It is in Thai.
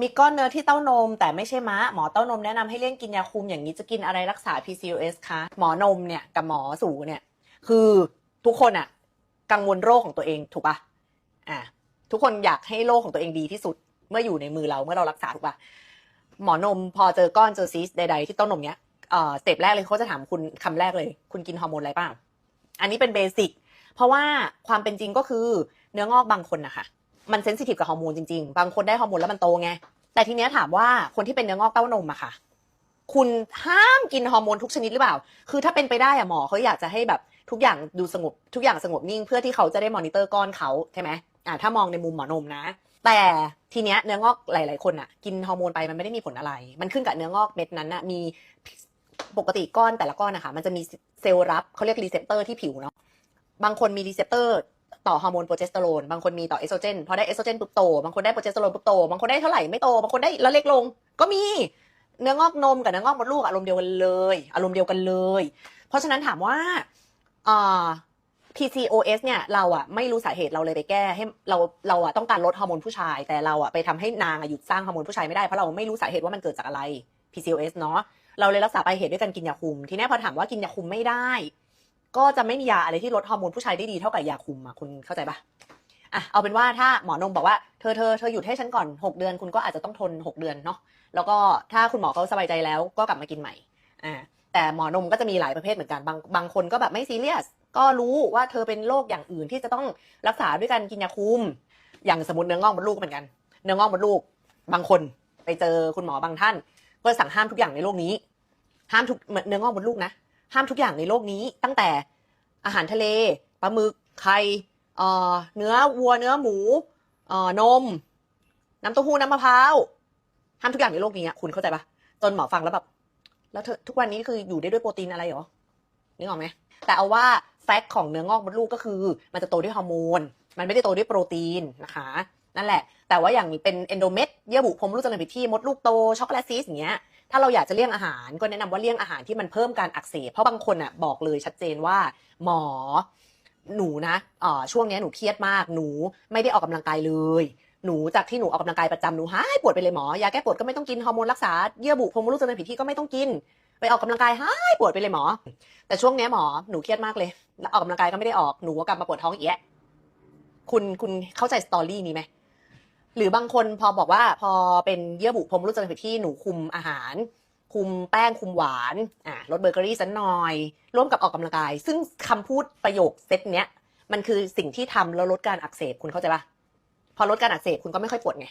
มีก้อนเนื้อที่เต้านม แต่ไม่ใช่ม้าหมอเต้านมแนะนำให้เลี่ยงกินยาคุมอย่างนี้จะกินอะไรรักษา PCOS คะหมอนมเนี่ยกับหมอสูเนี่ยคือทุกคนอะกังวลโรคของตัวเองถูกปะอะทุกคนอยากให้โรคของตัวเองดีที่สุดเมื่ออยู่ในมือเราเมื่อเรารักษาถูกปะหมอนมพอเจอก้อนเจอซีสใด ๆ ที่เต้านมเนี้ยเอ่อสเต็ปแรกเลยเขาจะถามคุณคำแรกเลย คุณกินฮอร์โมนอะไรบ้างอันนี้เป็นเบสิกเพราะว่าความเป็นจริงก็คือเนื้องอกบางคนนะคะ มันเซนซิทีฟกับฮอร์โมนจริงๆ บางคนได้ฮอร์โมนแล้วมันโตไง แต่ทีเนี้ยถามว่าคนที่เป็นเนื้องอกเต้านมอะค่ะ คุณห้ามกินฮอร์โมนทุกชนิดหรือเปล่า คือถ้าเป็นไปได้อะหมอเขาอยากจะให้แบบทุกอย่างดูสงบทุกอย่างสงบนิ่งเพื่อที่เขาจะได้มอนิเตอร์ก้อนเขาใช่ไหมอ่าถ้ามองในมุมหมอนมนะ แต่ทีเนี้ยเนื้องอกหลาย ๆ คนอะกินฮอร์โมนไปมันไม่ได้มีผลอะไร มันขึ้นกับเนื้องอกเม็ดนั้นอะมีปกติก้อนแต่ละก้อนนะคะมันจะมีเซลล์รับเขาเรียกรีเซพเตอร์ที่ผิวเนาะบางคนมีรีเซพเตอร์ ต่อฮอร์โมนโปรเจสเตอโรนบางคนมีต่อเอสโตรเจนพอได้เอสโตรเจนปุ๊บโตบางคนได้โปรเจสเตอโรนปุ๊บโตบางคนได้เท่าไหร่ไม่โตบางคนได้แล้วเล็กลง ก็มีเนื้องอกนมกับเนื้องอกมดลูกอารมณ์เดียวกันเลย อารมณ์เดียวกันเลย เพราะฉะนั้นถามว่าอา PCOS เนี่ยเราอะไม่รู้สาเหตุเราเลยไปแก้ให้เราเราอะต้องการลดฮอร์โมนผู้ชาย แต่เราอะไปทำให้นางอะหยุดสร้างฮอร์โมนผู้ชายไม่ได้เพราะเราไม่รู้สาเหตุว่ามันเกิดจากอะไร PCOS เนาะเราเลยรักษาไปเหตุด้วยการกินยาคุม ทีนี้พอถามว่ากินยาคุมไม่ได้ ก็จะไม่มียาอะไรที่ลดฮอร์โมนผู้ชายได้ดีเท่ากับยาคุมอะคุณเข้าใจปะอะเอาเป็นว่าถ้าหมอนมบอกว่าเธอเธอเธอหยุดให้ฉันก่อน 6 เดือน คุณก็อาจจะต้องทน 6 เดือนเนาะแล้วก็ถ้าคุณหมอเขาสบายใจแล้วก็กลับมากินใหม่อ่าแต่หมอนมก็จะมีหลายประเภทเหมือนกันบางบางคนก็แบบไม่ซีเรียสก็รู้ว่าเธอเป็นโรคอย่างอื่นที่จะต้องรักษาด้วยการกินยาคุม อย่างสมมติเนื้องอกมดลูกก็เหมือนกัน เนื้องอกมดลูก บางคนไปเจอคุณหมอ บางท่าน ก็สั่งห้ามทุกอย่างในโลกนี้ ห้ามทุกเนื้องอกมดลูกนะ ห้ามทุกอย่างในโลกนี้ ตั้งแต่อาหารทะเลปลาหมึกไข่เนื้อวัวเนื้อหมูนม น้ำเต้าหู้น้ำมะพร้าวห้ามทุกอย่างในโลกนี้คุณเข้าใจปะจนหมอฟังแล้วแบบแล้วเธอทุกวันนี้คืออยู่ได้ด้วยโปรตีนอะไรหรอนึกออกไหมแต่เอาว่าแฟกต์ของเนื้องอกมดลูกก็คือ มันจะโตด้วยฮอร์โมน มันไม่ได้โตด้วยโปรตีนนะคะ นั่นแหละ แต่ว่าอย่างเป็นเอนโดเมตเยื่อบุพรมลูกจำเริญผิดที่มดลูกโตช็อกโกแลตซีสอย่างเงี้ย ถ้าเราอยากจะเลี่ยงอาหารก็แนะนำว่าเลี่ยงอาหารที่มันเพิ่มการอักเสบเพราะบางคนอะบอกเลยชัดเจนว่า หมอ หนูนะอ่อช่วงนี้หนูเครียดมาก หนูไม่ได้ออกกำลังกายเลยหนูจากที่หนูออกกำลังกายประจำหนูหายปวดไปเลยหมอยาแก้ปวดก็ไม่ต้องกินฮอร์โมนรักษาเยื่อบุพรมลูกจำเริญผิดที่ก็ไม่ต้องกิน ไปออกกำลังกายหายปวดไปเลยหมอ แต่ช่วงนี้หมอหนูเครียดมากเลยออกกำลังกายก็ไม่ได้ออกหนูก็กลับมาปวดท้องอีกแยะคุณคุณเข้าใจสตอรี่นี้ไหม หรือบางคนพอบอกว่าพอเป็นเยื่อบุพรมลูกจำเริญผิดที่หนูคุมอาหาร คุมแป้งคุมหวานอะลดเบเกอรี่สันหน่อย ร่วมกับออกกำลังกาย ซึ่งคำพูดประโยคเซตเนี้ยมันคือสิ่งที่ทำแล้วลดการอักเสบคุณเข้าใจปะพอลดการอักเสบคุณก็ไม่ค่อยปวดไง